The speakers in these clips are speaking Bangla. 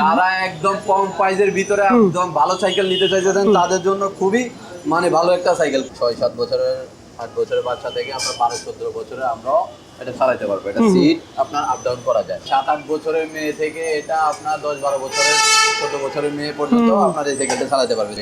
যারা একদম কম প্রাইজের ভিতরে একদম ভালো সাইকেল নিতে চাইছেন তাদের জন্য খুবই মানে ভালো একটা সাইকেল ছয় সাত বছরের আট বছরের বাচ্চা থেকে আপনার বারো চোদ্দ বছরে আমরা এটা চালাতে পারব। এটা সিট আপনার আপ ডাউন করা যায়। সাত আট বছরের মেয়ে থেকে এটা আপনার দশ বারো বছরের চোদ্দ বছরের মেয়ে পর্যন্ত আপনার এই সাইকেলটা চালাতে পারবে।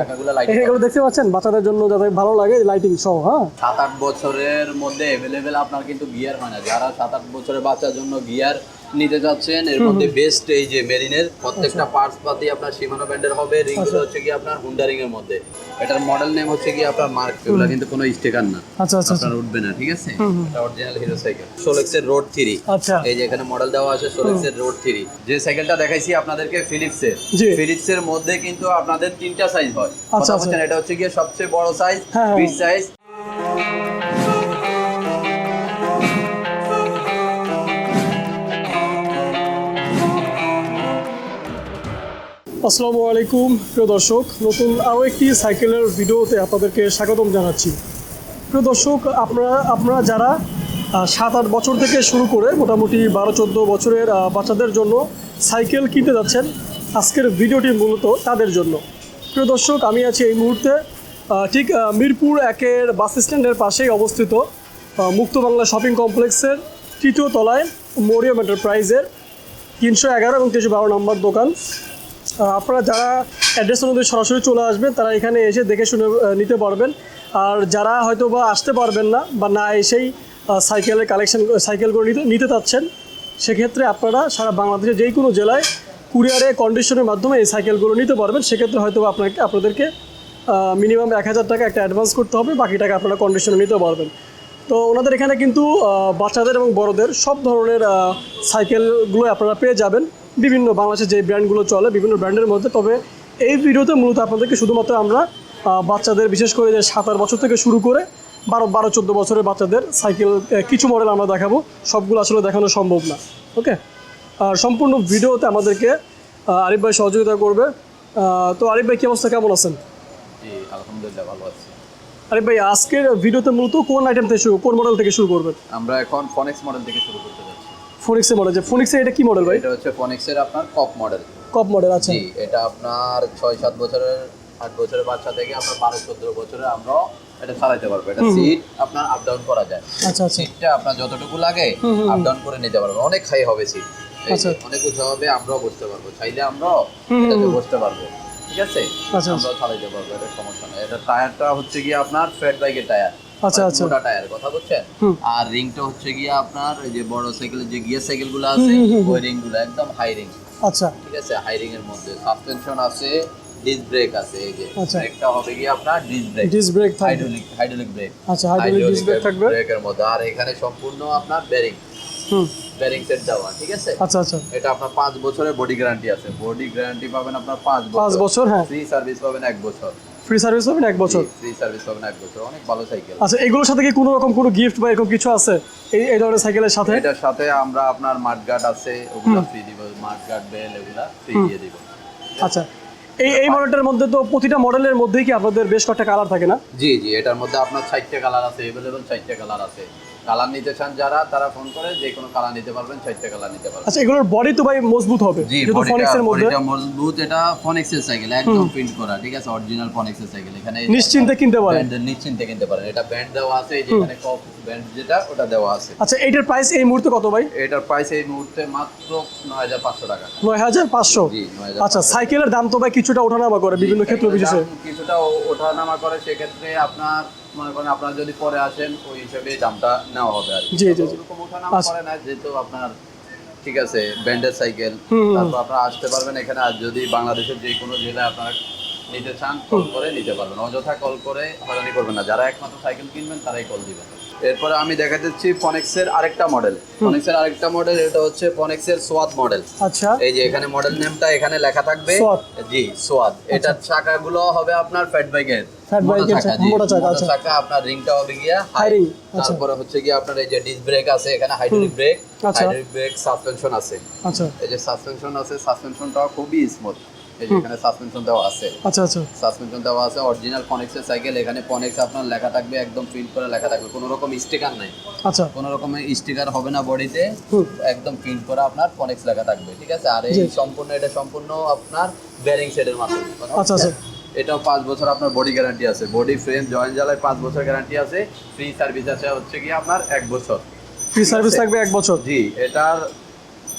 চাকাগুলো লাইট এগুলো দেখতে পাচ্ছেন? বাচ্চাদের জন্য যাতে ভালো লাগে লাইটিং সহ হ্যাঁ? সাত আট বছরের মধ্যে অ্যাভেলেবেল আপনার কিন্তু গিয়ার হয় না। যারা সাত আট বছরের বাচ্চার জন্য গিয়ার নিতে যাচ্ছেন এর মধ্যে বেস্ট এই যে মেরিনের প্রত্যেকটা পার্টস পাতি আপনার সীমানো ব্যান্ডের হবে রিংগুলো হচ্ছে কি আপনার হুন্ডা রিং এর মধ্যে। এটার মডেল নেম হচ্ছে কি আপনার মার্ক এগুলো কিন্তু কোনো স্টিকার না। আচ্ছা আচ্ছা আচ্ছা। আপনার উঠবে না ঠিক আছে? এটা অরিজিনাল হিরো সাইকেল সোলেক্সের রোড থ্রি আচ্ছা। এই যে এখানে মডেল দেওয়া আছে সোলেক্সের রোড থ্রি যে সাইকেলটা দেখাইছি আপনাদেরকে ফিলিপসের জি। ফিলিপসের মধ্যে কিন্তু আপনাদের তিনটা সাইজ হয়। আচ্ছা, আচ্ছা। এটা হচ্ছে গিয়ে সবচেয়ে বড় সাইজ। বিগ সাইজ আসসালামু আলাইকুম, প্রিয় দর্শক। নতুন আরও একটি সাইকেলের ভিডিওতে আপনাদেরকে স্বাগতম জানাচ্ছি। প্রিয় দর্শক, আপনারা আপনারা যারা সাত আট বছর থেকে শুরু করে মোটামুটি বারো চোদ্দ বছরের বাচ্চাদের জন্য সাইকেল কিনতে যাচ্ছেন, আজকের ভিডিওটি মূলত তাদের জন্য। প্রিয় দর্শক, আমি আছি এই মুহূর্তে ঠিক মিরপুর একের বাস স্ট্যান্ডের পাশেই অবস্থিত মুক্ত বাংলা শপিং কমপ্লেক্সের তৃতীয় তলায় মরিয়াম এন্টারপ্রাইজের তিনশো এগারো এবং তিনশো বারো নম্বর দোকান। আপনারা যারা অ্যাড্রেস অনুযায়ী সরাসরি চলে আসবেন, তারা এখানে এসে দেখে শুনে নিতে পারবেন। আর যারা হয়তো বা আসতে পারবেন না বা না এসেই সাইকেলের কালেকশন সাইকেলগুলো নিতে নিতে চাচ্ছেন, সেক্ষেত্রে আপনারা সারা বাংলাদেশের যেই কোনো জেলায় কুরিয়ারে কন্ডিশনের মাধ্যমে এই সাইকেলগুলো নিতে পারবেন। সেক্ষেত্রে হয়তো আপনাকে, আপনাদেরকে মিনিমাম এক হাজার টাকা একটা অ্যাডভান্স করতে হবে, বাকি টাকা আপনারা কন্ডিশনে নিতে পারবেন। তো ওনাদের এখানে কিন্তু বাচ্চাদের এবং বড়দের সব ধরনের সাইকেলগুলো আপনারা পেয়ে যাবেন। বিভিন্ন বাংলাদেশের যে ব্র্যান্ডগুলো চলে বিভিন্ন ব্র্যান্ডের মধ্যে। তবে এই ভিডিওতে মূলত আপনাদেরকে শুধুমাত্র আমরা বাচ্চাদের বিশেষ করে যে সাত আট বছর থেকে শুরু করে বারো বারো চোদ্দ বছরের বাচ্চাদের সাইকেল কিছু মডেল আমরা দেখাবো। সবগুলো আসলে দেখানো সম্ভব না ওকে আর সম্পূর্ণ ভিডিওতে আমাদেরকে আরিফ ভাই সহযোগিতা করবে। তো আরিফ ভাই কি অবস্থা? কেমন আছেন? আলহামদুলিল্লাহ ভালো আছি। আরিফ ভাই আজকের ভিডিওতে মূলত কোন আইটেম থেকে শুরু কোন মডেল থেকে শুরু করবেন? আমরা এখন ফনেক্স মডেল থেকে শুরু করতে ফোনিক্সের মডেল যে ফোনিক্সের এটা কি মডেল ভাই? এটা হচ্ছে ফনেক্সের আপনার কপ মডেল কপ মডেল আছে জি এটা আপনার ছয় সাত বছরের আট বছরের বাচ্চা থেকে আপনার বারো চোদ্দ বছরে আমরা এটা চালাতে পারব। এটা সিট আপনার আপ ডাউন করা যায়। আচ্ছা আচ্ছা। সিটটা আপনার যতটুকু লাগে আপ ডাউন করে নিতে পারব। অনেক হাই হবে সিট আচ্ছা। অনেক উঁচু হবে আমরাও বসতে পারব। চাইলে আমরাও হুম, এটাতে। বসতে পারব। ঠিক আছে? আচ্ছা। আমরাও চালাইতে পারব এটা সমস্যা নেই। এটা টায়ারটা হচ্ছে কি আপনার ফ্যাট বাইকের টায়ার আচ্ছা, আচ্ছা। মোটা টায়ার কথা বলছেন আর রিংটা হচ্ছে গিয়ে আপনার ওই যে বড় সাইকেলের যে গিয়ার সাইকেলগুলো আছে। ওই রিংগুলো একদম হাই রিং আচ্ছা। ঠিক আছে? হাই রিং এর মধ্যে। সাসপেনশন আছে ডিস ব্রেক আছে এই যে। আচ্ছা। ব্রেকটা হবে গিয়ে আপনার disc brake brake hydraulic hydraulic brake আচ্ছা হাইড্রোলিক ডিস ব্রেক থাকবে? ব্রেকের মধ্যে। আর এখানে সম্পূর্ণ আপনার বেরিং সেট দেওয়া ঠিক আছে? আচ্ছা আচ্ছা। এটা আপনার পাঁচ বছরের বডি গ্যারান্টি আছে। বডি গ্যারান্টি পাবেন আপনার পাঁচ পাঁচ বছর। হ্যাঁ। ফ্রি সার্ভিস পাবেন এক বছর। ফ্রি সার্ভিস পাবেন এক বছর? ফ্রি সার্ভিস পাবেন এক বছর অনেক ভালো সাইকেল আচ্ছা এগুলোর সাথে কি কোনো রকম কোনো গিফট বা এরকম কিছু আছে? এই এই ধরনের সাইকেলের সাথে? এটার সাথে আমরা আপনার গার্ড আছে ওগুলো ফ্রি দিব গার্ড বেল এগুলো ফ্রি দিয়ে দিব। আচ্ছা এই এই মডেলটার মধ্যে তো প্রতিটা মডেলের মধ্যেই কি আপনাদের বেশ কয়েকটা কালার থাকে না? জি জি এটার মধ্যে আপনার চারটে কালার আছে এভেলেবল চারটে কালার আছে। কালার নিতে চান যারা তারা ফোন করে যে কোনো কালার নিতে পারবেন চারটে কালার নিতে পারবেন। আচ্ছা এগুলোর বডি তো ভাই মজবুত হবে যেহেতু ফনিক্সের মধ্যে। বডিটা মজবুত এটা ফনেক্সের সাইকেল একদম প্রিন্ট করা ঠিক আছে? অরিজিনাল ফনেক্সের সাইকেল এখানে নিশ্চিন্তে কিনতে পারেন। নিশ্চিন্তে কিনতে পারেন। এটা ব্যান্ড দেওয়া আছে এই যেখানে কপ ব্যান্ড যেটা ওটা দেওয়া আছে। আচ্ছা এইটার প্রাইস এই মুহূর্তে কত ভাই? এটার প্রাইস এই মুহূর্তে মাত্র নয় হাজার পাঁচশো টাকা। নয় হাজার পাঁচশো? জি নয় আচ্ছা সাইকেলের দাম তো ভাই কিছুটা ওঠানামা করে বিভিন্ন ক্ষেত্র বিশেষে। কিছুটা ওঠানামা করে সেক্ষেত্রে আপনার মনে করেন আপনারা যদি পরে আসেন ওই হিসেবে দামটা নেওয়া হবে আর জি, জি, জি। ওঠানামা আচ্ছা। করে না যেহেতু আপনার ঠিক আছে ব্যান্ডেড সাইকেল। তারপর আপনারা আসতে পারবেন এখানে আর যদি বাংলাদেশের যে কোনো জেলায় আপনারা নিতে চান কল করে নিতে পারবেন অযথা কল করে হয়রানি করবেন না যারা একমাত্র সাইকেল কিনবেন তারাই কল দিবেন এরপরে আমি দেখা যাচ্ছি ফনেক্সের আরেকটা মডেল ফনেক্সের আরেকটা মডেল এটা হচ্ছে ফনেক্সের সোয়াদ মডেল আচ্ছা। এই যে এখানে মডেল নেমটা এখানে লেখা থাকবে। জি সোয়াদ এটার চাকাগুলো হবে আপনার ফ্যাট বাইকের আচ্ছা। আপনার রিংটা হবে গিয়া ring, আচ্ছা। তারপরে হচ্ছে গিয়া আপনার এই যে ডিস ব্রেক আছে এখানে হাইড্রোলিক ব্রেক আচ্ছা। হাইড্রোলিক ব্রেক সাসপেনশন আছে। আচ্ছা। এই যে সাসপেনশন আছে সাসপেনশনটাও খুবই স্মুথ এই যে এখানে সাসপেনশন দেওয়া আছে। আচ্ছা আচ্ছা। সাসপেনশন দেওয়া আছে অরিজিনাল ফনেক্সের সাইকেল এখানে ফনেক্স আপনার লেখা থাকবে একদম প্রিন্ট করে লেখা থাকবে। কোনো রকম স্টিকার নাই। আচ্ছা। কোনো রকমের স্টিকার হবে না বডিতে একদম প্রিন্ট করা আপনার ফনেক্স লেখা থাকবে ঠিক আছে? আর এই সম্পূর্ণ এটা সম্পূর্ণ আপনার ব্যারিং সেটের মাধ্যমে। আচ্ছা, আচ্ছা। এটাও পাঁচ বছর আপনার বডি গ্যারান্টি আছে। বডি ফ্রেম জয়েন্ট জ্বালায় পাঁচ বছর গ্যারান্টি আছে। ফ্রি সার্ভিস আছে হচ্ছে কি আপনার এক বছর। ফ্রি সার্ভিস থাকবে এক বছর? জি এটার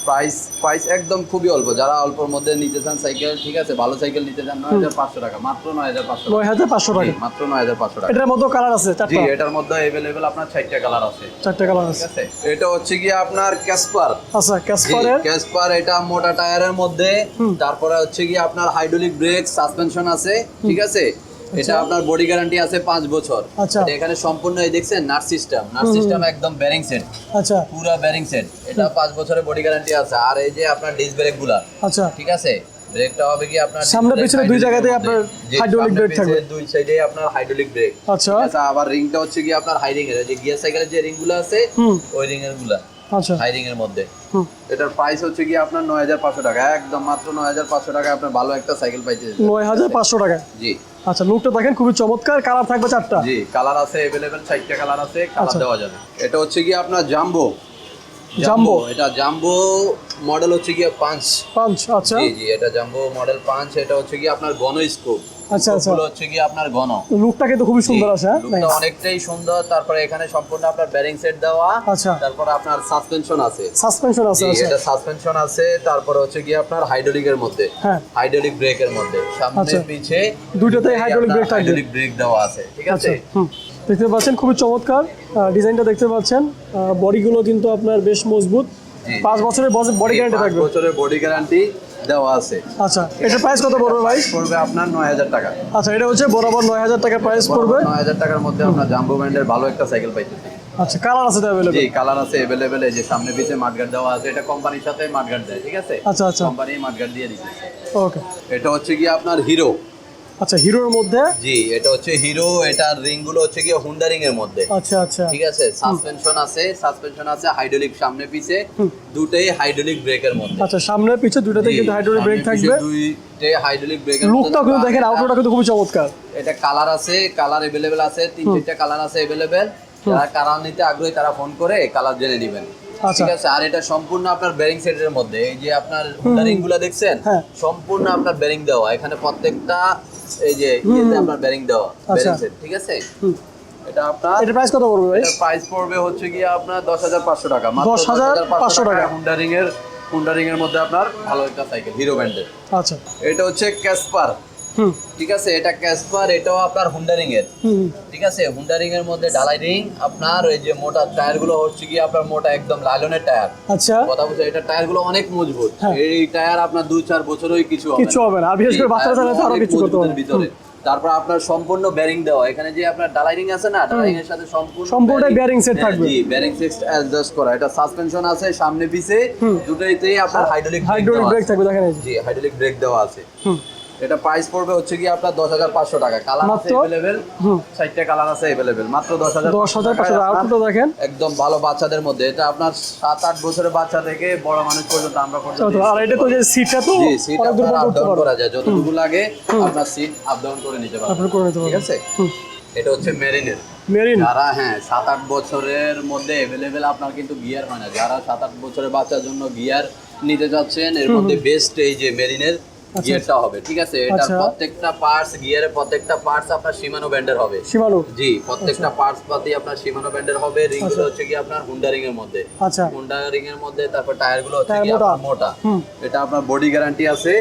প্রাইস প্রাইস একদম খুবই অল্প। যারা অল্পর মধ্যে নিতে চান সাইকেল ঠিক আছে ভালো সাইকেল নিতে চান নয় হাজার পাঁচশো টাকা মাত্র নয় হাজার পাঁচশো নয় হাজার পাঁচশো টাকা। মাত্র নয় হাজার পাঁচশো টাকা। এটার মধ্যে কালার আছে জি এটার মধ্যে অ্যাভেলেবেল আপনার চারটা কালার আছে। চারটা কালার আছে। এটা হচ্ছে কি আপনার ক্যাসপার আচ্ছা ক্যাসপারের ক্যাসপার এটা মোটা টায়ারের মধ্যে। তারপরে হচ্ছে কি আপনার হাইড্রোলিক ব্রেক সাসপেনশন আছে ঠিক আছে? এটা আপনার বডি গ্যারান্টি আছে পাঁচ বছর। আচ্ছা। এটা এখানে সম্পূর্ণ এই দেখছেন নার্স সিস্টেম। নার্স সিস্টেম একদম ব্যারিং সেট আচ্ছা। পুরো ব্যারিং সেট এটা পাঁচ বছরের বডি গ্যারান্টি আছে। আর এই যে আপনার ডিস ব্রেকগুলা আচ্ছা। ঠিক আছে? ব্রেকটা হবে কি আপনার সামনে পিছনে দুই জায়গাতেই আপনার সামনে brake থাকবে। দুই সাইডে আপনার হাইড্রোলিক ব্রেক আচ্ছা। আছে? আবার রিংটা হচ্ছে কি আপনার হাই রিং এর যে গিয়ার সাইকেলের যে রিংগুলো আছে ওই রিং এরগুলা। আচ্ছা। হাই রিং এর মধ্যে। হুম। এটার প্রাইস হচ্ছে কি আপনার নয় হাজার পাঁচশো টাকা। একদম মাত্র নয় হাজার পাঁচশো টাকা আপনার ভালো একটা সাইকেল পাইতে নয় হাজার পাঁচশো টাকা জি। আচ্ছা লুকটা দেখেন খুবই চমৎকার। কালার থাকবে চারটা। জি কালার আছে अवेलेबल চারটা কালার আছে কালার আচ্ছা। দেওয়া যাবে। এটা হচ্ছে কি আপনার জাম্বো জাম্বো। এটা জাম্বো মডেল হচ্ছে কি পাঁচ পাঁচ আচ্ছা। জি জি এটা জাম্বো মডেল পাঁচ এটা হচ্ছে কি আপনার ঘন স্কোপ আচ্ছা, আচ্ছা। হচ্ছে কি আপনার ঘন লুকটা কিন্তু খুবই সুন্দর আছে হ্যাঁ? লুকটা অনেকটাই সুন্দর তারপরে এখানে সম্পূর্ণ আপনার ব্যারিং সেট দেওয়া। আচ্ছা। তারপরে আপনার সাসপেনশন আছে। সাসপেনশন আছে আচ্ছা। এটা সাসপেনশন আছে তারপরে হচ্ছে কি আপনার হাইড্রোলিকের মধ্যে। হ্যাঁ। হাইড্রোলিক ব্রেকের মধ্যে। সামনে আচ্ছা। পিছে hydraulic brake থাকবে। হাইড্রোলিক ব্রেক দেওয়া আছে ঠিক আচ্ছা আছে হুম। দেখতে পাচ্ছেন খুবই চমৎকার ডিজাইনটা দেখতে পাচ্ছেন বডিগুলো কিন্তু আপনার বেশ মজবুত। পাঁচ বছরের বডি গ্যারান্টি থাকবে। বছরের বডি গ্যারান্টি দেওয়া আছে। আচ্ছা এটার প্রাইস কত পড়বে ভাই? পড়বে আপনার নয় হাজার টাকা। আচ্ছা এটা হচ্ছে বরাবর নয় হাজার টাকা প্রাইস পড়বে। নয় হাজার টাকার মধ্যে আপনার জাম্বো ব্র্যান্ডের ভালো একটা সাইকেল পাইতেছি। আচ্ছা কালার আছে অ্যাভেলেবল জি কালার আছে এই যে সামনে পিছে মাঠগার্ড দেওয়া আছে এটা কোম্পানির সাথে মাঠগার্ড দেয় ঠিক আছে? আচ্ছা আচ্ছা। কোম্পানি মাঠগার্ড দিয়ে দিচ্ছে ওকে এটা হচ্ছে কি আপনার হিরো আচ্ছা হিরোর মধ্যে? জি এটা হচ্ছে হিরো এটার রিংগুলো হচ্ছে কি হুন্ডা রিং এর মধ্যে। আচ্ছা আচ্ছা। ঠিক আছে? সাসপেনশন আছে সাসপেনশন আছে হাইড্রোলিক সামনে পিছে। দুটেই হাইড্রোলিক ব্রেকের মধ্যে। আচ্ছা সামনে পিছে দুটাতে কিন্তু হাইড্রোলিক ব্রেক থাকবে। দুইটাই হাইড্রোলিক ব্রেকের লুকটাও কিন্তু দেখেন আউটলুকটা কিন্তু খুবই চমৎকার। এটা কালার আছে কালার এভেলেবেল আছে তিন চারটা কালার আছে এভেলেবেল যারা কালার নিতে আগ্রহী তারা ফোন করে কালার জেনে নেবেন। ঠিক আছে আর এটা সম্পূর্ণ আপনার বেরিং সেটের মধ্যে। এই যে আপনার বেরিংগুলা দেখছেন? হ্যাঁ। সম্পূর্ণ আপনার বেরিং দেওয়া। এখানে প্রত্যেকটা এই যে ইয়েতে আপনার বেরিং দেওয়া বেরিং আচ্ছা। সেট ঠিক আছে? এটা আপনার প্রাইস কত পড়বে ভাই? এটার প্রাইস পড়বে হচ্ছে গিয়ে আপনার দশ হাজার পাঁচশো টাকা। 10,500 টাকা। হুন্ডা রিং এর হুন্ডা রিং এর মধ্যে আপনার ভালো একটা সাইকেল হিরো ব্র্যান্ডের আচ্ছা। এটা হচ্ছে ক্যাসপার ঠিক আছে এটা ক্যাসপার এটাও আপনার হুন্ডারিং এর। ঠিক আছে হুন্ডারিং এর মধ্যে ডালাই রিং আপনার ওই যে মোটা টায়ারগুলো হচ্ছে কি আপনার মোটা একদম লাইলনের টায়ার আচ্ছা। কথা বলছে এটা টায়ারগুলো অনেক মজবুত। হ্যাঁ। এই টায়ার আপনার দুই চার বছরই কিছু হবে কিছু হবে না। আর বিশেষ করে বাচ্চারা চালালে তো আরও কিছু করতে হবে। ভিতরে। তারপর আপনার সম্পূর্ণ ব্যারিং দেওয়া। এখানে যে আপনার ডালাই রিং আছে না ডালাই এর সাথে সম্পূর্ণ bearing set হ্যাঁ, থাকবে। জি বেরিং সেট অ্যাডজাস্ট করা। এটা সাসপেনশন আছে সামনে পিছে দুটোইতেই আপনার হাইড্রোলিক হাইড্রোলিক ব্রেক থাকবে দেখেন জি হাইড্রোলিক ব্রেক দেওয়া আছে। হুম। এটা প্রাইস পড়বে হচ্ছে কি আপনার দশ হাজার পাঁচশো টাকা। কালার আছে? অ্যাভেলেবেল চারটে কালার আছে অ্যাভেলেবেল মাত্র দশ হাজার দশ হাজার পাঁচশো টাকা। দেখেন? একদম ভালো বাচ্চাদের মধ্যে। এটা আপনার সাত আট বছরের বাচ্চা থেকে বড় মানুষ পর্যন্ত আমরা আর এটা তো যে সিটটা তো জি সিট আপ পর্যন্ত ডাউন করা যায়। যতটুকু লাগে আপনার সিট আপ ডাউন করে নিতে পারবেন। আপনি করে নিতে ঠিক আছে? এটা হচ্ছে মেরিনের মেরিন যারা হ্যাঁ সাত আট বছরের মধ্যে অ্যাভেলেবেল আপনার কিন্তু গিয়ার হয় না। যারা সাত আট বছরের বাচ্চার জন্য গিয়ার নিতে যাচ্ছেন এর মধ্যে বেস্ট এই যে মেরিনের গিয়ারটা হবে ঠিক আছে? এটার আচ্ছা। প্রত্যেকটা পার্টস গিয়ারের প্রত্যেকটা পার্টস আপনার সীমানো ব্যান্ডের হবে। সীমানো। জি প্রত্যেকটা পার্টস পাতি আপনার সীমানো ব্যান্ডের হবে। রিংগুলো হচ্ছে কি আপনার হুন্ডা রিং এর মধ্যে। আচ্ছা। হুন্ডা রিং এর মধ্যে তারপর টায়ারগুলো হচ্ছে কি মোটা। আপনার মোটা। এটা আপনার বডি গ্যারান্টি আছে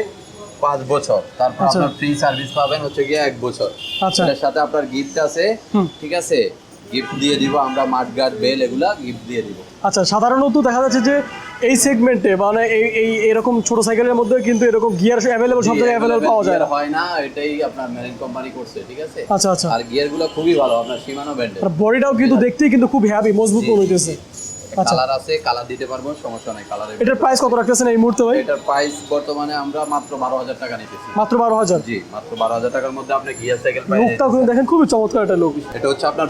পাঁচ বছর। তারপর আচ্ছা। আপনার ফ্রি সার্ভিস পাবেন হচ্ছে গিয়ে এক বছর। আচ্ছা। এটার সাথে আপনার গিফট আছে ঠিক আছে? গিফট দিয়ে দিব আমরা মাঠগার্ড বেল এগুলা গিফট দিয়ে দিব। আচ্ছা সাধারণত দেখা যাচ্ছে যে এই সেগমেন্টে মানে এই এই এরকম ছোট সাইকেলের মধ্যে কিন্তু এরকম গিয়ার অ্যাভেলেবল সব জায়গায় অ্যাভেলেবল পাওয়া যায় না। হয় না এটাই আপনার মেরিন কোম্পানি করছে ঠিক আছে? আচ্ছা আচ্ছা। আর গিয়ারগুলো খুবই ভালো আপনার সীমানো ব্র্যান্ডের বডিটাও কিন্তু দেখতেই কিন্তু খুব হ্যাভি মজবুত মনে হইতেছে কালার আছে কালার দিতে পারব সমস্যা নাই কালারের এটার প্রাইস কত রাখতেছেন এই মুহূর্তে ভাই? এটার প্রাইস বর্তমানে আমরা মাত্র বারো হাজার টাকা নিতেছি। মাত্র বারো হাজার? জি মাত্র বারো হাজার টাকার মধ্যে আপনি গিয়ার সাইকেল পাই কিন্তু দেখেন খুবই চমৎকার একটা লুক এটা হচ্ছে আপনার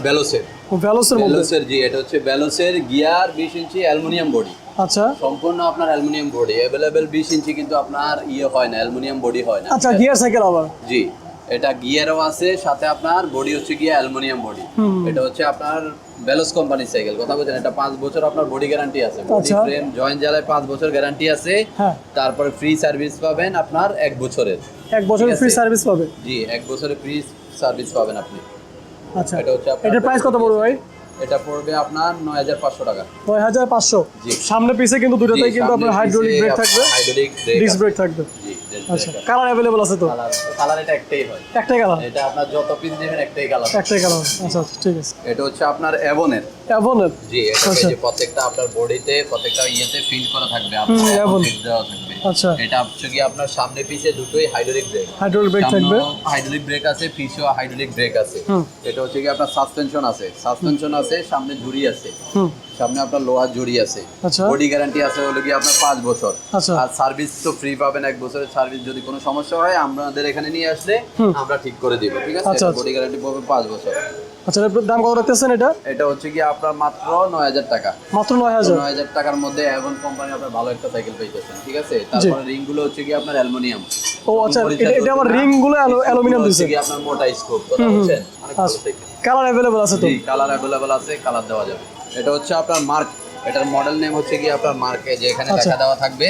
মধ্যে? জি এটা হচ্ছে গিয়ার বিশ ইঞ্চি অ্যালুমিনিয়াম বডি আচ্ছা। সম্পূর্ণ আপনার অ্যালুমিনিয়াম বডি অ্যাভেলেবেল বিশ ইঞ্চি কিন্তু আপনার ইয়ে হয় না অ্যালুমিনিয়াম বডি হয় না। আচ্ছা গিয়ার সাইকেল আবার? জি এটা গিয়ারও আছে সাথে আপনার বডি হচ্ছে গিয়ে অ্যালুমিনিয়াম বডি এটা হচ্ছে আপনার বেলস কোম্পানির সাইকেল কথা বলছেন এটা পাঁচ বছর আপনার বডি গ্যারান্টি আছে। বডি। ফ্রেম জয়েন্ট জ্বালায় পাঁচ বছর গ্যারান্টি আছে। হ্যাঁ। তারপরে ফ্রি সার্ভিস পাবেন আপনার এক বছরের। এক বছর ঠিক আছে। ফ্রি সার্ভিস পাবে জি এক বছরের ফ্রি সার্ভিস পাবেন আপনি। আচ্ছা। এটা হচ্ছে এটার প্রাইস কত পড়বে ভাই? এটা পড়বে আপনার নয় হাজার পাঁচশো টাকা। নয় হাজার পাঁচশো? জি। সামনে পিছে কিন্তু দুটোতেই কিন্তু আপনার হাইড্রোলিক ব্রেক থাকবে। হাইড্রোলিক ডিস্ক ব্রেক থাকবে। জি আচ্ছা কালার अवेलेबल আছে তো? কালার এটা একটাই হয়। একটাই কালার এটা আপনার যত পিস নেবেন একটাই কালার একটাই কালার আচ্ছা আচ্ছা ঠিক আছে। এটা হচ্ছে আপনার অ্যাভনের অ্যাভনের জি আচ্ছা। যে প্রত্যেকটা আপনার বডিতে প্রত্যেকটা ইয়েতে ফিল করা থাকবে আপনার দেওয়া থাকবে। আচ্ছা। এটা হচ্ছে কি আপনার সামনে পিছে দুটোই হাইড্রোলিক ব্রেক হাইড্রোলিক ব্রেক থাকবে। হাইড্রোলিক ব্রেক আছে পিছেও হাইড্রোলিক ব্রেক আছে। এটা হচ্ছে কি আপনার সাসপেনশন আছে। সাসপেনশন আছে সামনে ঝুড়ি আছে। সামনে আপনার লোহার জড়ি আছে। আচ্ছা। বডি গ্যারান্টি আছে হলো কি আপনার পাঁচ বছর। আচ্ছা। আর সার্ভিস তো ফ্রি পাবেন এক বছরের সার্ভিস যদি কোনো সমস্যা হয় আমাদের এখানে নিয়ে আসলে আমরা ঠিক করে দিব ঠিক আছে? আচ্ছা, আচ্ছা। বডি গ্যারান্টি পাবে পাঁচ বছর। আচ্ছা দাম কত রাখতেছেন এটা? এটা হচ্ছে কি আপনার মাত্র নয় হাজার টাকা। মাত্র নয় হাজার? নয় হাজার টাকার মধ্যে অ্যাভন কোম্পানি আপনার ভালো একটা সাইকেল পেয়েছেন ঠিক আছে? তারপরে রিংগুলো হচ্ছে কি আপনার অ্যালুমিনিয়াম। ও আচ্ছা এটা আমার রিংগুলো অ্যালুমিনিয়াম দিছে। কি আপনার মোটা স্কোপ কথা বলছেন? ভালো আচ্ছা কালার अवेलेबल আছে তো? কালার अवेलेबल আছে কালার দেওয়া যাবে। এটা হচ্ছে আপনার মার্ক এটার মডেল নেম হচ্ছে কি আপনার মার্কে যে এখানে আচ্ছা। লেখা দেওয়া থাকবে।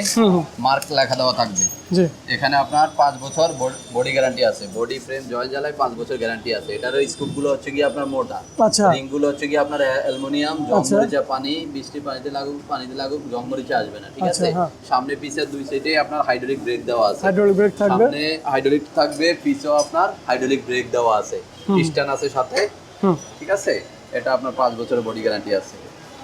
মার্ক লেখা দেওয়া থাকবে। জি। এখানে আপনার পাঁচ বছর বডি গ্যারান্টি আছে। বডি ফ্রেম জয়েন্ট জ্বালায় পাঁচ বছর গ্যারান্টি আছে। এটার স্কুপগুলো হচ্ছে কি আপনার মোটা। আচ্ছা। রিংগুলো হচ্ছে কি আপনার অ্যালুমিনিয়াম আচ্ছা। জংমরিচা পানি বৃষ্টি পানিতে লাগুক পানিতে লাগুক জংমরিচা আসবে না ঠিক আচ্ছা, আছে? হ্যাঁ। সামনে পিছে দুই সাইডে আপনার হাইড্রোলিক ব্রেক দেওয়া আছে। হাইড্রোলিক ব্রেক থাকবে। সামনে হাইড্রোলিক থাকবে পিছেও আপনার হাইড্রোলিক ব্রেক দেওয়া আছে। স্ট্যান্ড আছে সাথে। ঠিক আছে? এটা আপনার পাঁচ বছরের বডি গ্যারান্টি আছে।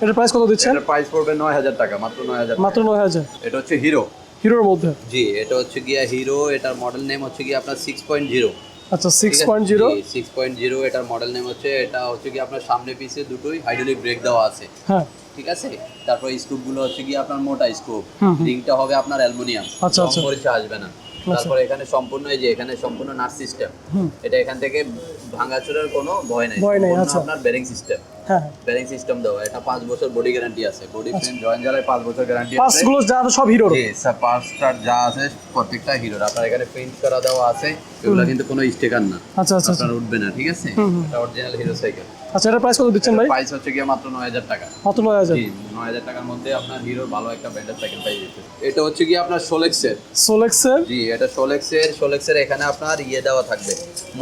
এটার প্রাইস কত দিচ্ছেন? এটার প্রাইস পড়বে নয় হাজার টাকা মাত্র নয় হাজার মাত্র নয় হাজার। এটা হচ্ছে হিরো হিরোর মধ্যে? জি এটা হচ্ছে গিয়া হিরো এটার মডেল নেম হচ্ছে গিয়ে আপনার সিক্স পয়েন্ট জিরো আচ্ছা six point zero six point zero এটার মডেল নেম হচ্ছে এটা হচ্ছে কি আপনার সামনে পিছে দুটোই হাইড্রোলিক ব্রেক দেওয়া আছে। হ্যাঁ। ঠিক আছে? তারপর স্কুপগুলো হচ্ছে কি আপনার মোটা স্কুপ। রিংটা হবে আপনার অ্যালুমিনিয়াম। আচ্ছা, আচ্ছা। পরিচয় আসবে না। তারপর এখানে সম্পূর্ণ এই যে এখানে সম্পূর্ণ নাট সিস্টেম এটা এখান থেকে ভাঙাচুরের কোনো ভয় নেই। ভয় নেই, আচ্ছা। আপনার বেরিং সিস্টেম হ্যাঁ। হ্যাঁ সিস্টেম দেওয়া এটা পাঁচ বছর বডি গ্যারান্টি আছে। বডি ফ্রেম জয়েন জ্বালায় পাঁচ বছর গ্যারান্টি আছে পাঁচগুলো যা আছে সব হিরোর জি স্যার পাঁচটার যা আছে প্রত্যেকটা হিরোর আপনার এখানে প্রিন্ট করা দেওয়া আছে এগুলো কিন্তু কোনো স্টিকার না। আচ্ছা আচ্ছা আচ্ছা। আপনার উঠবে না ঠিক আছে। এটা অরিজিনাল হিরো সাইকেল আচ্ছা এটার প্রাইস কত দিচ্ছেন ভাই? প্রাইস হচ্ছে গিয়ে মাত্র নয় হাজার টাকা। মাত্র নয় হাজার। জি নয় হাজার টাকার মধ্যে আপনার হিরোর ভালো একটা ব্র্যান্ডের সাইকেল পাই যেতে এটা হচ্ছে কি আপনার সোলেক্সের সোলেক্সের জি এটা সোলেক্সের সোলেক্সের এখানে আপনার ইয়ে দেওয়া থাকবে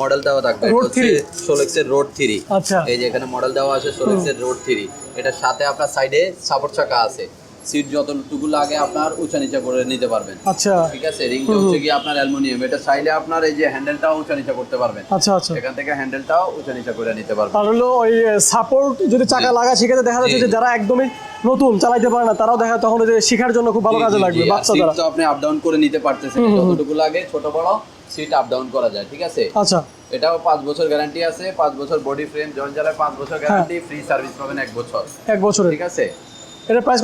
মডেল দেওয়া থাকবে। Road three? সোলেক্সের রোড থ্রি আচ্ছা। এই যে এখানে মডেল দেওয়া আছে সোলেক্সের রোড থ্রি এটার সাথে আপনার সাইডে সাপোর্ট চাকা আছে। সিট যতটুকু লাগে আপনার উঁচা নিচা করে নিতে পারবেন। আচ্ছা। ঠিক আছে? রিংটা হচ্ছে কি আপনার অ্যালুমিনিয়াম। এটা চাইলে আপনার এই যে হ্যান্ডেলটাও উঁচা নিচা করতে পারবেন। আচ্ছা আচ্ছা। এখান থেকে হ্যান্ডেলটাও উঁচা নিচা করে নিতে পারবেন। আর হলো ওই সাপোর্ট যদি চাকা লাগা সেক্ষেত্রে দেখা যাচ্ছে যে যারা একদমই নতুন চালাইতে পারে না তারাও দেখা তখন যে শেখার জন্য খুব ভালো কাজে লাগবে বাচ্চা যারা আপনি আপ ডাউন করে নিতে পারতেছেন। যতটুকু লাগে ছোট বড় সিট আপ ডাউন করা যায় ঠিক আছে? আচ্ছা। এটাও পাঁচ বছর গ্যারান্টি আছে। পাঁচ বছর বডি ফ্রেম জয়েন্ট জ্বালায় পাঁচ বছর। গ্যারান্টি ফ্রি সার্ভিস পাবেন এক বছর। এক বছর ঠিক আছে? এটার প্রাইস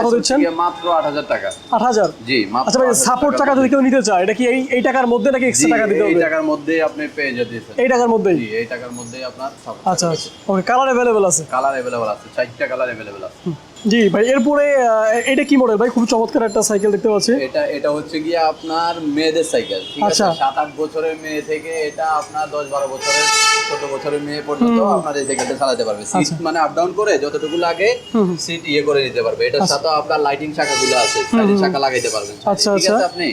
কত দিচ্ছেন? মাত্র আট হাজার টাকা। আট হাজার? জি মাত্র আচ্ছা ভাই সাপোর্ট টাকা যদি কেউ নিতে চায় এটা কি এই এই টাকার মধ্যে নাকি এক্সট্রা টাকা দিতে এই টাকার মধ্যে আপনি পেয়ে যেতে এই টাকার মধ্যে জি এই টাকার মধ্যে আপনার আচ্ছা আচ্ছা। ওকে কালার অ্যাভেলেবেল আছে? কালার अवेलेबल আছে চারটা কালার अवेलेबल আছে। জি ভাই এরপরে এটা কি মডেল ভাই? খুব চমৎকার একটা সাইকেল দেখতে পাচ্ছি। এটা এটা হচ্ছে গিয়ে আপনার মেয়েদের সাইকেল ঠিক আছে? আচ্ছা। সাত আট বছরের মেয়ে থেকে এটা আপনার দশ বারো বছরের ছোট বছরের মেয়ে পর্যন্ত আপনার এই সাইকেলটা চালাতে পারবে। সিট আচ্ছা। মানে আপ ডাউন করে যতটুকু লাগে। সিট ইয়ে করে নিতে পারবে। এটার সাথে আপনার লাইটিং চাকাগুলো আছে শাখা লাগাইতে পারবেন। আচ্ছা, ঠিক আছে আচ্ছা। আপনি?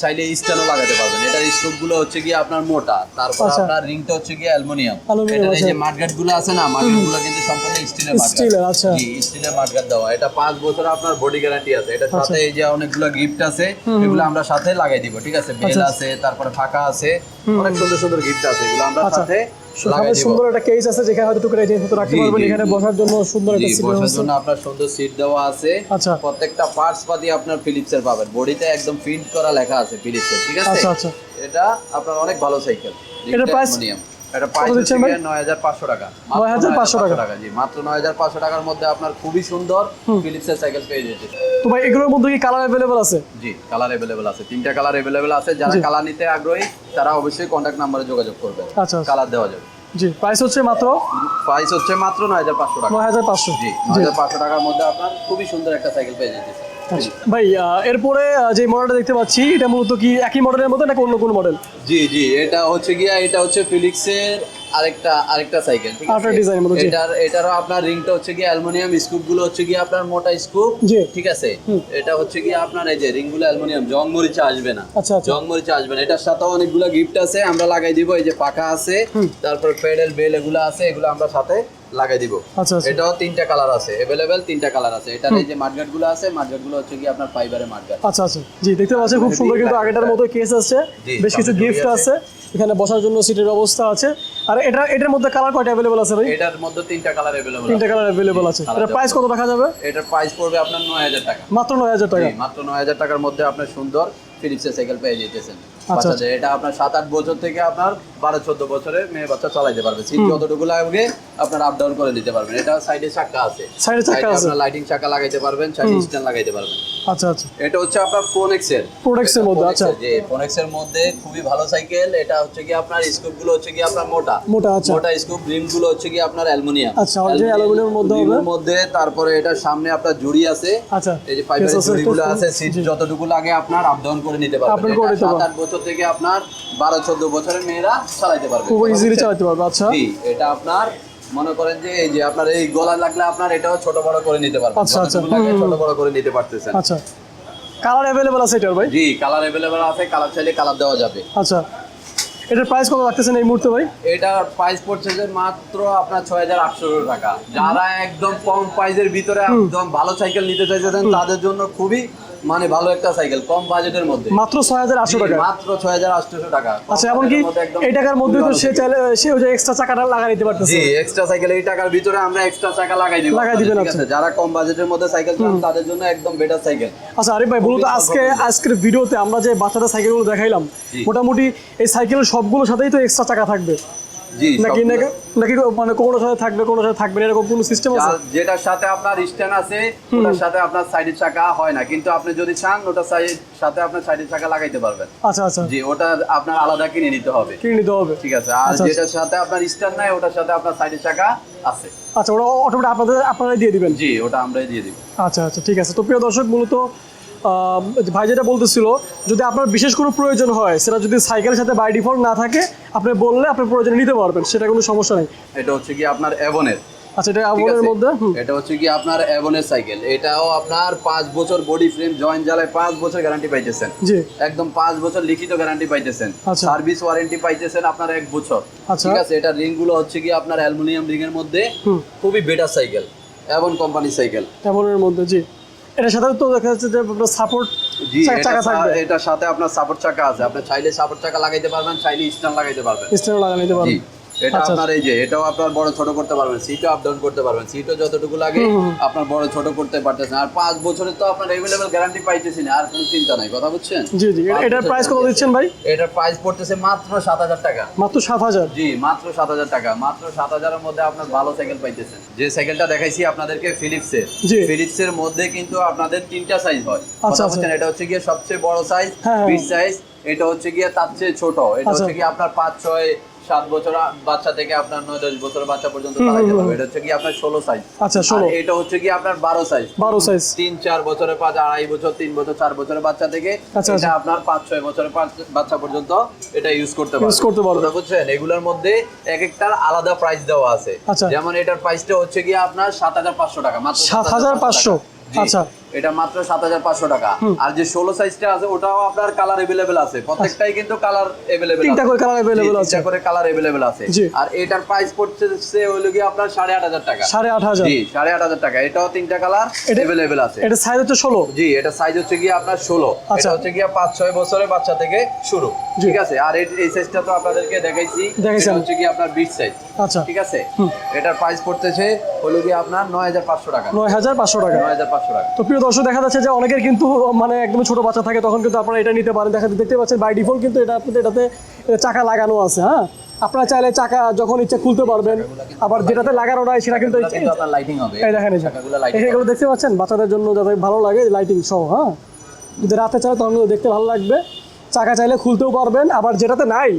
চাইলে স্ট্যান্ডও লাগাতে পারবেন। এটার স্টোভগুলো হচ্ছে গিয়ে আপনার মোটা তারপর আচ্ছা। আপনার রিংটা হচ্ছে গিয়ে অ্যালুমিনিয়াম। এটা এটার এই যে আচ্ছা। গুলো আছে না মাঠগাটগুলো কিন্তু সম্পূর্ণ স্টিলের স্টিলের আচ্ছা। জি স্টিলের মাঠগাট দেওয়া। এটা 5 বছর আপনার বডি গ্যারান্টি আছে। এটা আচ্ছা। সাথে এই যে অনেকগুলো গিফট আছে এগুলো আমরা সাথে লাগাই দিব ঠিক আছে? বেল আছে তারপরে ফাঁকা আছে। অনেক সুন্দর সুন্দর গিফট আছে। এগুলো আমরা। সাথে লাগাই সুন্দর একটা কেস আছে যেখানে হয়তো টুকরা জিনিস রাখতে পারবেন এখানে বসার জন্য সুন্দর একটা সিট বসার জন্য আপনার সুন্দর সিট দেওয়া আছে। আচ্ছা। প্রত্যেকটা পার্টস পাতি আপনার ফিলিপসের পাবেন। বডিতে একদম ফিট করা লেখা আছে ফিলিপসের ঠিক আছে? আচ্ছা আচ্ছা। এটা আপনার অনেক ভালো সাইকেল এটা? এটা প্রাইস হচ্ছে ভাই? নয় হাজার পাঁচশো টাকা। 9,500 টাকা। জি মাত্র নয় হাজার পাঁচশো টাকার মধ্যে আপনার খুবই সুন্দর ফিলিপসের সাইকেল পেয়ে যেতে। তো ভাই এগুলোর মধ্যে কি কালার অ্যাভেলেবল আছে? জি কালার অ্যাভেলেবেল আছে। তিনটা কালার অ্যাভেলেবেল আছে। যারা কালার নিতে আগ্রহী তারা অবশ্যই কন্ট্যাক্ট নাম্বারে যোগাযোগ করবে। আচ্ছা আচ্ছা। কালার দেওয়া যাবে। জি প্রাইস হচ্ছে মাত্র? প্রাইস হচ্ছে মাত্র নয় হাজার পাঁচশো টাকা। নয় হাজার পাঁচশো। জি নয় জি হাজার পাঁচশো টাকার মধ্যে আপনার খুবই সুন্দর একটা সাইকেল পেয়ে যেতেছে আচ্ছা। ভাই এরপরে যে মডেলটা দেখতে পাচ্ছি এটা মূলত কি একই মডেলের মধ্যে নাকি অন্য কোনো মডেল জি জি এটা হচ্ছে গিয়া এটা হচ্ছে ফিলিক্সের আরেকটা আরেকটা সাইকেল ঠিক আছে? মধ্যে, জি। এটার এটারও আপনার রিংটা হচ্ছে গিয়া অ্যালুমিনিয়াম স্কুপগুলো হচ্ছে গিয়া আপনার মোটা স্কুপ। ঠিক আছে? এটা হচ্ছে গিয়া আপনার এই যে রিংগুলো অ্যালুমিনিয়াম জং মরিচা আসবে না। আচ্ছা, আচ্ছা। জং মরিচা আসবে না। এটার সাথে অনেকগুলো গিফট আছে আমরা লাগাই দিব এই যে পাখা আছে তারপর প্যাডেল বেল এগুলো আছে এগুলো আমরা সাথে লাগাই দিব আচ্ছা আচ্ছা এটাও তিনটা কালার আছে अवेलेबल তিনটা কালার আছে এটার এই যে মার্কেট গুলো আছে মার্কেট গুলো হচ্ছে কি আপনার ফাইবারের মার্কেট আচ্ছা আচ্ছা জি দেখতে পাচ্ছেন খুব সুন্দর কিন্তু আগেটার মতো কেস আছে জি, বেশ কিছু সামনে গিফট ঝুড়ি আছে এখানে বসার জন্য সিটের ব্যবস্থা আছে আর এটা এটার মধ্যে কালার কয়টা অ্যাভেলেবল আছে ভাই এটার মধ্যে তিনটা কালার अवेलेबल তিনটা কালার অ্যাভেলেবল আছে Colour এটা প্রাইস কত রাখা যাবে এটার প্রাইস পড়বে আপনার নয় হাজার টাকা মাত্র নয় হাজার টাকা জি, মাত্র নয় হাজার টাকার মধ্যে আপনার সুন্দর ফিলিপসের সাইকেল পেয়ে যেতেছেন আচ্ছা। বাচ্চাদের এটা আপনার সাত আট বছর থেকে আপনার বারো চোদ্দ বছরে মেয়ে বাচ্চা চালাইতে পারবে। সিট যতটুকু লাগবে আপনার আপ ডাউন করে দিতে পারবেন। এটা সাইডে চাকা আছে। এ চাকা আছে। আপনার লাইটিং চাকা লাগাইতে পারবেন সাইডে স্ট্যান্ড লাগাইতে পারবেন। আচ্ছা আচ্ছা। এটা হচ্ছে আপনার ফোনেক্স এর। এর মধ্যে, আচ্ছা। ফোনেক্স এর মধ্যে খুবই ভালো সাইকেল এটা হচ্ছে কি আপনার স্কুপগুলো হচ্ছে কি আপনার মোটা। মোটা আচ্ছা। মোটা স্কুপ রিমগুলো হচ্ছে কি আপনার অ্যালুমিনিয়াম আচ্ছা, যে অ্যালুমিনিয়ামের মধ্যে হবে। মধ্যে তারপরে এটা সামনে আপনার জুড়ি আছে। আচ্ছা। এই যে আছে, জুড়িগুলো আছে সিট যতটুকু লাগে আপনার আপ ডাউন করে নিতে পারবেন। সাত। আট বছর থেকে আপনার বারো চোদ্দ বছরের মেয়েরা চালাইতে পারবে খুব ইজিলি চালাতে পারবে আচ্ছা জি এটা আপনার মনে করেন যে এই যে আপনার এই গলা লাগলে আপনার এটাও ছোট বড় করে নিতে পারবেন আচ্ছা, আচ্ছা। যতটুকু লাগে ছোট বড় করে নিতে পারতেছেন আচ্ছা কালার অ্যাভেলেবল আছে এটার ভাই জি কালার अवेलेबल আছে কালার চাইলে কালার দেওয়া যাবে আচ্ছা এটার প্রাইস কত রাখতেছেন এই মুহূর্তে ভাই এটার প্রাইস পড়ছে যে মাত্র আপনার ছয় হাজার আটশো টাকা যারা একদম কম প্রাইসের ভিতরে একদম ভালো সাইকেল নিতে চাইছেন তাদের জন্য খুবই মানে ভালো একটা সাইকেল কম বাজেটের মধ্যে। মাত্র ছয় হাজার আটশো টাকা। মাত্র ছয় হাজার আটশো টাকা। আচ্ছা এমনকি এই টাকার মধ্যে তো সে চাইলে সে ওই যে এক্সট্রা চাকাটা লাগা নিতে পারতেছে। জি এক্সট্রা সাইকেল এই টাকার ভিতরে আমরা এক্সট্রা চাকা লাগাই দিব। লাগাই দিবেন, আছে যারা কম বাজেটের মধ্যে সাইকেল চান তাদের জন্য একদম বেটার সাইকেল আচ্ছা আরিফ ভাই বলুন তো আজকে আজকের ভিডিওতে আমরা যে বাচ্চাদের সাইকেলগুলো দেখাইলাম মোটামুটি এই সাইকেলের সবগুলোর সাথেই তো এক্সট্রা চাকা থাকবে। নাকি নাকি মানে কোনোটার সাথে থাকবে কোনোটার সাথে থাকবে এরকম কোনো সিস্টেম আছে? যেটার সাথে আপনার স্ট্যান্ড আছে ওটার সাথে আপনার সাইডের চাকা হয় না। কিন্তু আপনি যদি চান ওটার সাইড সাথে আপনার সাইডের চাকা লাগাইতে পারবেন। আচ্ছা আচ্ছা। জি ওটা আপনার আলাদা কিনে নিতে হবে। কিনে নিতে হবে। ঠিক আছে। আর আচ্ছা, যেটার সাথে আপনার স্ট্যান্ড নাই ওটার সাথে আপনার সাইডের চাকা আছে। আচ্ছা ওটা অটোমেটিক আপনাদের আপনারাই দিয়ে দিবেন? জি ওটা আমরাই দিয়ে দিব আচ্ছা আচ্ছা। ঠিক আছে। তো প্রিয় দর্শক মূলত ভাই যেটা বলতেছিল যদি আপনার বিশেষ কোনো প্রয়োজন হয় সেটা যদি সাইকেলের সাথে বাই ডিফল্ট না থাকে আপনি বললে আপনি প্রয়োজনে নিতে পারবেন সেটা কোনো সমস্যা নেই। এটা হচ্ছে কি আপনার এভনের আচ্ছা এটা আছে? মধ্যে? এটা হচ্ছে কি আপনার এভনের সাইকেল। এটাও আপনার পাঁচ বছর বডি ফ্রেম জয়েন্ট জ্বালায় পাঁচ বছর গ্যারান্টি পাইতেছেন। জি। একদম পাঁচ বছর লিখিত গ্যারান্টি পাইতেছেন। আচ্ছা। সার্ভিস ওয়ারেন্টি পাইতেছেন আপনার এক বছর। আচ্ছা। ঠিক আছে? এটা রিংগুলো হচ্ছে কি আপনার অ্যালুমিনিয়াম রিং এর মধ্যে খুবই better cycle. Avon company cycle. আবনের মধ্যে জি। এটার সাথে তো দেখা যাচ্ছে যে আপনার সাপোর্ট চাকা এটা থাকবে। এটা সাথে আপনার সাপোর্ট চাকা আছে। আপনি চাইলে সাপোর্ট চাকা লাগাইতে পারবেন চাইলে স্ট্যান্ড লাগাইতে পারবেন। স্ট্যান্ড লাগাইতে পারবেন। এটা আচ্ছা, আপনার এই যে এটাও আপনার বড় ছোট করতে পারবেন সিটও আপ ডাউন করতে পারবেন সিটও যতটুকু লাগে আপনার বড় ছোট করতে পারতেছেন। আর পাঁচ বছরের তো আপনার এভেলেবেল গ্যারান্টি পাইতেছি না আর কোনো চিন্তা নাই কথা বুঝছেন? জি জি। এটার প্রাইস কত দিচ্ছেন ভাই? এটার প্রাইস পড়তেছে মাত্র সাত হাজার টাকা। মাত্র সাত হাজার? জি মাত্র সাত হাজার টাকা। মাত্র সাত হাজারের মধ্যে আপনার ভালো সাইকেল পাইতেছেন। যে সাইকেলটা দেখাইছি আপনাদেরকে ফিলিপসের। ফিলিপসের মধ্যে কিন্তু আপনাদের তিনটা সাইজ হয়। আচ্ছা, কথা আচ্ছা। বুঝছেন? এটা হচ্ছে গিয়ে সবচেয়ে বড় সাইজ। বিশ সাইজ এটা হচ্ছে গিয়ে তার চেয়ে ছোট। এটা আচ্ছা। হচ্ছে গিয়ে আপনার পাঁচ ছয় সাত বছর বাচ্চা থেকে আপনার নয় দশ বছর বাচ্চা পর্যন্ত চালাইতে পারবে এটা হচ্ছে কি আপনার ষোলো সাইজ আচ্ছা ষোলো। এটা হচ্ছে কি আপনার বারো সাইজ বারো সাইজ তিন চার বছরের পাঁচ আড়াই বছর তিন বছর চার বছরের বাচ্চা থেকে আচ্ছা, এটা আচ্ছা। আপনার পাঁচ ছয় বছরের পাঁচ- বাচ্চা পর্যন্ত এটা ইউজ করতে পারবে করতে পারবে। বুঝছেন এগুলোর মধ্যে এক একটার আলাদা প্রাইস দেওয়া আছে। আচ্ছা। যেমন এটার প্রাইসটা হচ্ছে গিয়ে আপনার সাত হাজার পাঁচশো টাকা মাত্র 7,500 জি, আচ্ছা। এটা মাত্র সাত হাজার পাঁচশো টাকা। আর যে ষোলো সাইজটা আছে ওটাও আপনার কালার এভেলেবেল আছে। প্রত্যেকটাই কিন্তু কালার এভেলেবেল তিনটা করে colour available আছে। করে কালার এভেলেবেল আছে। আর এটার প্রাইস পড়ছে হলো গিয়ে আপনার সাড়ে আট হাজার টাকা। সাড়ে আট হাজার। জি সাড়ে আট হাজার টাকা। এটাও তিনটা কালার এভেলেবেল আছে। এটা সাইজ হচ্ছে ষোলো। জি এটা সাইজ হচ্ছে গিয়ে আপনার ষোলো। আচ্ছা। এটা হচ্ছে গিয়ে পাঁচ ছয় বছরের বাচ্চা থেকে শুরু। ঠিক আছে? আর এই- সাইজটা তো আপনাদেরকে দেখাইছি। হচ্ছে গিয়ে আপনার বিশ সাইজ আচ্ছা। ঠিক আছে? এটার প্রাইস পড়তেছে হলো গিয়ে আপনার নয় হাজার পাঁচশো টাকা। নয় হাজার পাঁচশো টাকা। নয় হাজার পাঁচশো টাকা। তো প্রিয় দর্শক দেখা যাচ্ছে যে অনেকের কিন্তু মানে একদম ছোট বাচ্চা থাকে তখন কিন্তু আপনারা এটা নিতে পারেন। দেখা দেখতে পাচ্ছেন বাই ডিফল্ট কিন্তু এটা আপনাদের এটাতে চাকা লাগানো আছে হ্যাঁ? আপনারা চাইলে চাকা যখন ইচ্ছা খুলতে পারবেন আবার যেটাতে লাগানো নাই সেটা কিন্তু এগুলো লাইটিং হবে। এই দেখেন এই যে। চাকাগুলো লাইটিং এগুলো দেখতে পাচ্ছেন বাচ্চাদের জন্য যাতে ভালো লাগে লাইটিং সহ হ্যাঁ? যদি রাতে চালে তখন দেখতে ভালো লাগবে। চাকা চাইলে খুলতেও পারবেন আবার যেটাতে নাই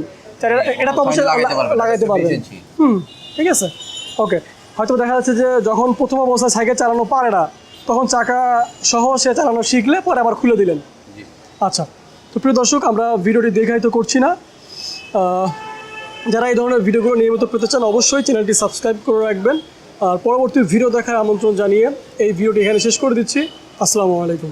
এটা তো অবশ্যই লাগাইতে পারবেন। হুম ঠিক আছে? ওকে হয়তো দেখা যাচ্ছে যে যখন প্রথম অবস্থায় সাইকেল চালানো পারে না তখন চাকা সহ সে চালানো শিখলে পরে আবার খুলে দিলেন। আচ্ছা তো প্রিয় দর্শক আমরা ভিডিওটি দেখাই তো করছি না। যারা এই ধরনের ভিডিওগুলো নিয়মিত পেতে চান অবশ্যই চ্যানেলটি সাবস্ক্রাইব করে রাখবেন। আর পরবর্তী ভিডিও দেখার আমন্ত্রণ জানিয়ে এই ভিডিওটি এখানে শেষ করে দিচ্ছি। আসসালামু আলাইকুম।